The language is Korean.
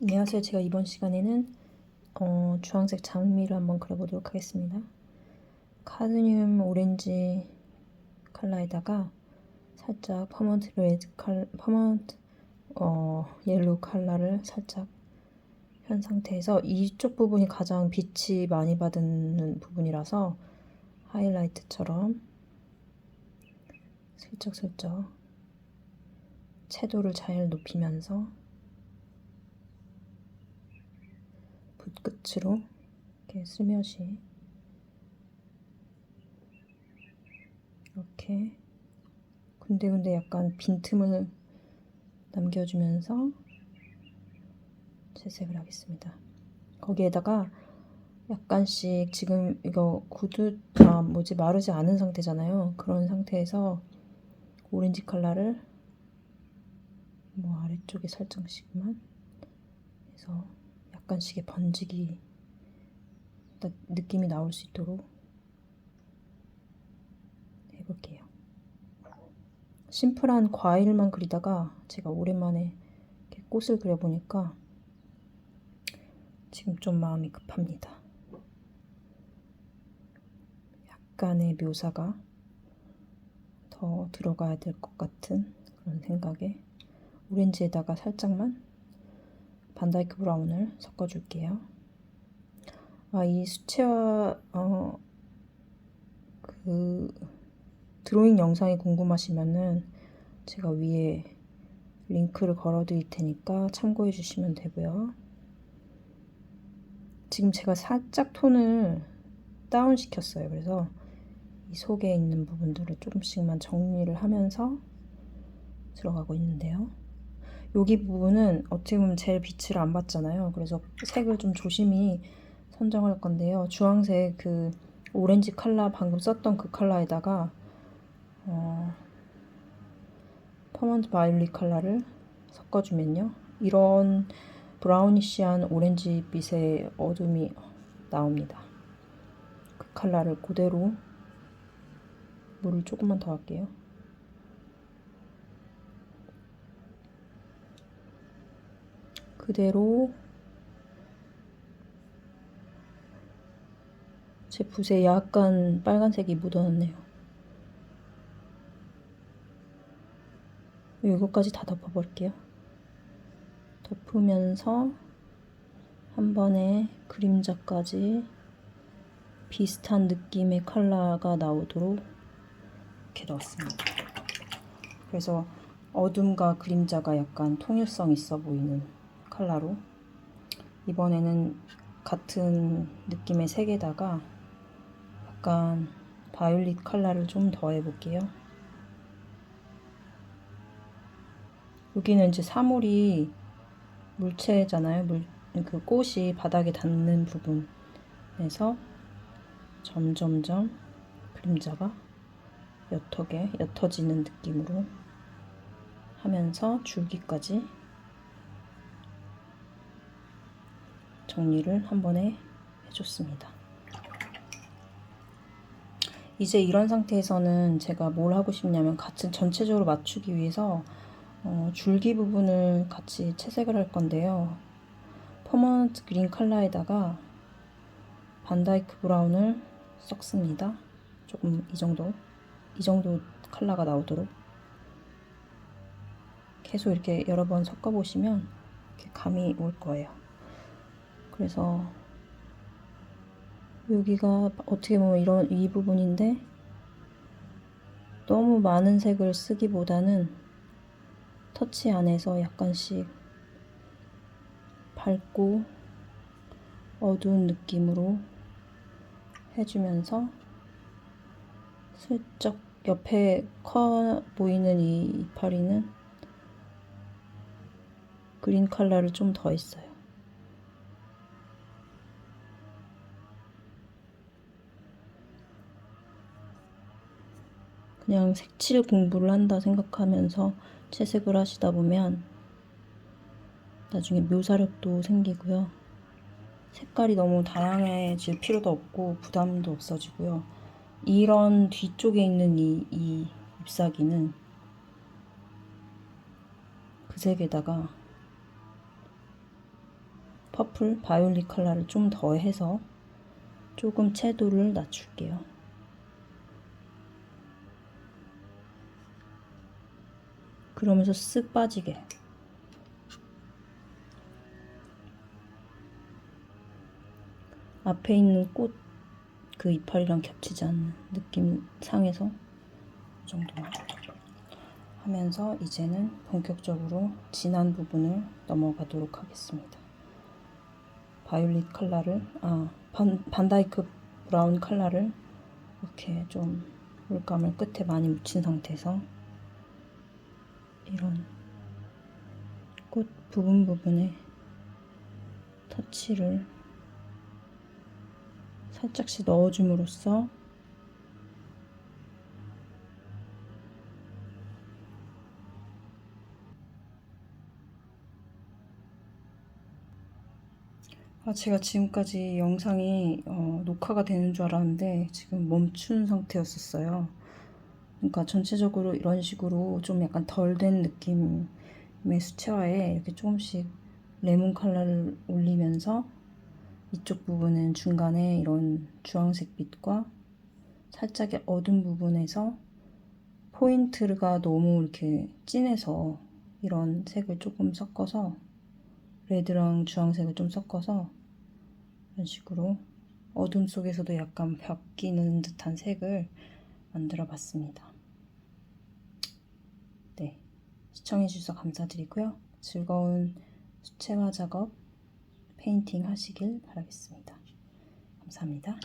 안녕하세요. 제가 이번 시간에는 어, 주황색 장미를 한번 그려보도록 하겠습니다. 카드뮴 오렌지 컬러에다가 살짝 퍼먼트 레드 컬러, 퍼먼트 어, 옐로우 컬러를 살짝 한 상태에서 이쪽 부분이 가장 빛이 많이 받는 부분이라서 하이라이트처럼 슬쩍슬쩍 채도를 잘 높이면서 붓 끝으로 이렇게 스며시 이렇게 군데군데 약간 빈틈을 남겨주면서 채색을 하겠습니다. 거기에다가 약간씩 지금 이거 구두 아 뭐지 마르지 않은 상태잖아요. 그런 상태에서 오렌지 컬러를 뭐 아래쪽에 살짝씩만 해서 약간씩의 번지기 딱 느낌이 나올 수 있도록 해볼게요. 심플한 과일만 그리다가 제가 오랜만에 꽃을 그려보니까 지금 좀 마음이 급합니다. 약간의 묘사가 더 들어가야 될 것 같은 그런 생각에 오렌지에다가 살짝만 반다이크 브라운을 섞어줄게요. 아, 이 수채화 어, 그 드로잉 영상이 궁금하시면은 제가 위에 링크를 걸어드릴 테니까 참고해 주시면 되고요. 지금 제가 살짝 톤을 다운 시켰어요. 그래서 이 속에 있는 부분들을 조금씩만 정리를 하면서 들어가고 있는데요. 여기 부분은 어떻게 보면 제일 빛을 안 받잖아요. 그래서 색을 좀 조심히 선정할 건데요. 주황색 그 오렌지 컬러 방금 썼던 그 컬러에다가 어, 퍼먼트 바이올릿 컬러를 섞어주면요. 이런 브라우니시한 오렌지빛의 어둠이 나옵니다. 그 컬러를 그대로 물을 조금만 더 할게요. 그대로 제 붓에 약간 빨간색이 묻어났네요. 이거까지 다 덮어볼게요. 덮으면서 한 번에 그림자까지 비슷한 느낌의 컬러가 나오도록 이렇게 넣었습니다. 그래서 어둠과 그림자가 약간 통일성 있어 보이는 컬러로 이번에는 같은 느낌의 색에다가 약간 바이올릿 컬러를 좀 더해 볼게요. 여기는 이제 사물이 물체잖아요. 물, 그 꽃이 바닥에 닿는 부분에서 점점점 그림자가 옅어게 옅어지는 느낌으로 하면서 줄기까지 정리를 한 번에 해줬습니다. 이제 이런 상태에서는 제가 뭘 하고 싶냐면 같은 전체적으로 맞추기 위해서 어, 줄기 부분을 같이 채색을 할 건데요. 퍼먼트 그린 컬러에다가 반다이크 브라운을 섞습니다. 조금 이 정도, 이 정도 컬러가 나오도록 계속 이렇게 여러 번 섞어 보시면 이렇게 감이 올 거예요. 그래서 여기가 어떻게 보면 이런 이 부분인데 너무 많은 색을 쓰기보다는 터치 안에서 약간씩 밝고 어두운 느낌으로 해주면서 슬쩍 옆에 커 보이는 이 이파리는 그린 컬러를 좀더 했어요. 그냥 색칠 공부를 한다 생각하면서 채색을 하시다 보면 나중에 묘사력도 생기고요. 색깔이 너무 다양해질 필요도 없고 부담도 없어지고요. 이런 뒤쪽에 있는 이, 이 잎사귀는 그 색에다가 퍼플 바이올릿 컬러를 좀 더해서 조금 채도를 낮출게요. 그러면서 쓱 빠지게. 앞에 있는 꽃 그 이파리랑 겹치지 않는 느낌 상에서 이 정도만 하면서 이제는 본격적으로 진한 부분을 넘어가도록 하겠습니다. 바이올릿 컬러를 아 반, 반다이크 브라운 컬러를 이렇게 좀 물감을 끝에 많이 묻힌 상태에서 이런 꽃 부분 부분에 터치를 살짝씩 넣어줌으로써 아, 제가 지금까지 영상이 어, 녹화가 되는 줄 알았는데 지금 멈춘 상태였었어요. 그러니까 전체적으로 이런 식으로 좀 약간 덜 된 느낌의 수채화에 이렇게 조금씩 레몬 컬러를 올리면서 이쪽 부분은 중간에 이런 주황색 빛과 살짝의 어두운 부분에서 포인트가 너무 이렇게 진해서 이런 색을 조금 섞어서 레드랑 주황색을 좀 섞어서 이런 식으로 어둠 속에서도 약간 벽끼는 듯한 색을 만들어 봤습니다. 네. 시청해주셔서 감사드리고요. 즐거운 수채화 작업, 페인팅 하시길 바라겠습니다. 감사합니다.